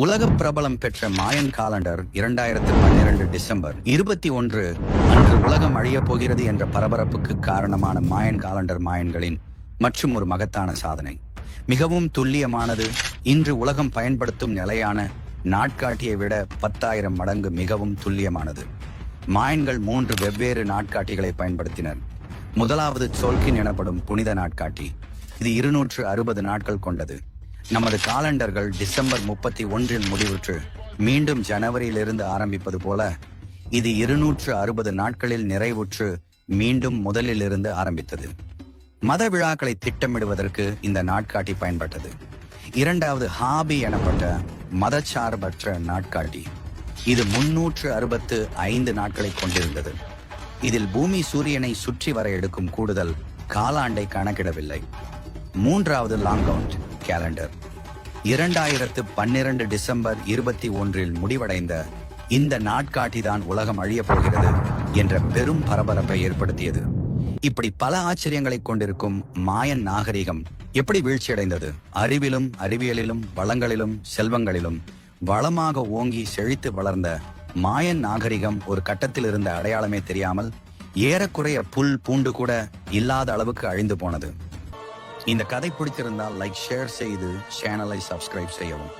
உலக பிரபலம் பெற்ற மாயன் காலண்டர் இரண்டாயிரத்து பன்னிரண்டு டிசம்பர் இருபத்தி ஒன்று. அன்று உலகம் அழியப் போகிறது என்ற பரபரப்புக்கு காரணமான மாயன் காலண்டர் மாயன்களின் மற்றும் ஒரு மகத்தான சாதனை. மிகவும் துல்லியமானது இன்று உலகம் பயன்படுத்தும் நிலையான நாட்காட்டியை விட பத்தாயிரம் மடங்கு மிகவும் துல்லியமானது. மாயன்கள் மூன்று வெவ்வேறு நாட்காட்டிகளை பயன்படுத்தினர். முதலாவது சோல்கின் எனப்படும் புனித நாட்காட்டி. இது இருநூற்று அறுபது நாட்கள் கொண்டது. நமது காலண்டர்கள் டிசம்பர் முப்பத்தி ஒன்றில் முடிவுற்று மீண்டும் ஜனவரியிலிருந்து ஆரம்பிப்பது போல இது இருநூற்று அறுபது நாட்களில் நிறைவுற்று மீண்டும் முதலிலிருந்து ஆரம்பித்தது. மத விழாக்களை திட்டமிடுவதற்கு இந்த நாட்காட்டி பயன்பட்டது. இரண்டாவது ஹாபி எனப்பட்ட மதச்சார்பற்ற நாட்காட்டி. இது முன்னூற்று அறுபத்து ஐந்து நாட்களை கொண்டிருந்தது. இதில் பூமி சூரியனை சுற்றி வர எடுக்கும் கூடுதல் காலாண்டை கணக்கிடவில்லை. மூன்றாவது லாங் அவுட் கேலண்டர் இரண்டாயிரத்து பன்னிரண்டு டிசம்பர் இருபத்தி ஒன்றில் முடிவடைந்த இந்த நாட்காட்டி தான் உலகம் அழியப் போகிறது என்ற பெரும் பரபரப்பை ஏற்படுத்தியது. இப்படி பல ஆச்சரியங்களை கொண்டிருக்கும் மாயன் நாகரிகம் எப்படி வீழ்ச்சியடைந்தது? அறிவிலும் அறிவியலிலும் வளங்களிலும் செல்வங்களிலும் வளமாக ஓங்கி செழித்து வளர்ந்த மாயன் நாகரிகம் ஒரு கட்டத்தில் இருந்த அடையாளமே தெரியாமல் ஏறக்குறைய புல் பூண்டு கூட இல்லாத அளவுக்கு அழிந்து போனது. இந்த கதை பிடிச்சிருந்தால் லைக் ஷேர் செய்து சேனலை சப்ஸ்கிரைப் செய்யவும்.